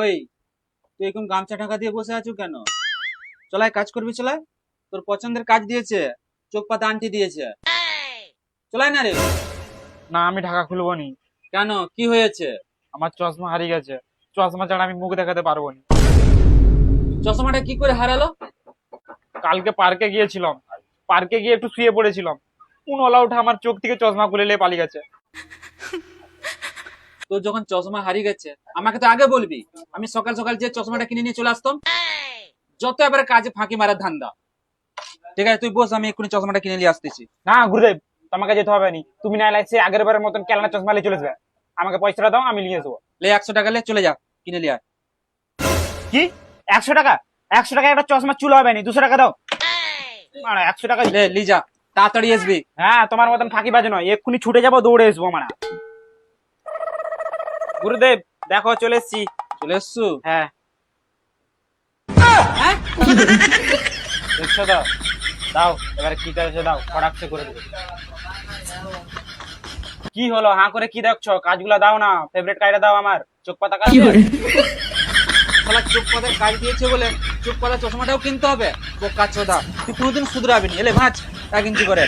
তুই এখন গামছা ঢাকা দিয়ে বসে আছো কেন? চলাই কাজ করবি চলাই তোর পছন্দের কাজ দিয়েছে চোখ পাতা আন্টি দিয়েছে। চলাই না রে। না আমি ঢাকা খুলবো নি। কেন? কি হয়েছে? আমার চশমা হারিয়ে গেছে। চশমা ছাড়া আমি মুখ দেখাতে পারব না। চশমাটা কি করে হারালো? কালকে পার্কে গিয়েছিলাম। পার্কে গিয়ে একটু শুয়ে পড়েছিলাম। কোন ওলা উঠে আমার চোখ থেকে চশমা খুলে নিয়ে পালিয়ে গেছে। তোর যখন চশমা হারিয়ে গেছে আমাকে তো আগে বলবি আমি সকাল সকাল যে চশমাটা কিনে নিয়ে চলে আসতাম যত এবার কাজে ফাঁকি মারার ধান্দা। ঠিক আছে তুই বস আমি এক্ষুনি চশমাটা কিনে নিয়ে আসতেছি। না গুরুদেব তোমাকে যেতে হবে নি। তুমি না সে আগের বারের মতন কেলানা চশমা নিয়ে চলে আসবে। আমাকে পয়সাটা দাও আমি নিয়ে আসব লে একশো টাকা লে চলে যা কিনে নিয়ে আয়। কি? একশো টাকা? একশো টাকা একটা চশমা চুল হবে নি দুশো টাকা দাও। একশো টাকা লে লি যা তাড়াতাড়ি আসবি। হ্যাঁ তোমার মতন ফাঁকি বাজে নয় এক্ষুনি ছুটে যাব দৌড়ে আসব মানে গুরুদেব দেখো চলে এসছি। চলে এসছু? হ্যাঁ। হ্যাঁ? দেখছ তো দাও এবার কি করেছে দাও ফটাকছে করে দেবে। কি হলো? হাঁ করে কি দেখছ? কাজগুলো দাও না ফেভারিট কাজটা দাও আমার চোখ পাতা কাজ শালা চোখ পাতার কাজ দিয়েছে বলে চোখ পাতা চশমাটাও কিনতে হবে? বোকা চোদা তুই কোনোদিন শুধরাবি নি। এলে ভাঁজ এক ইঞ্চি করে।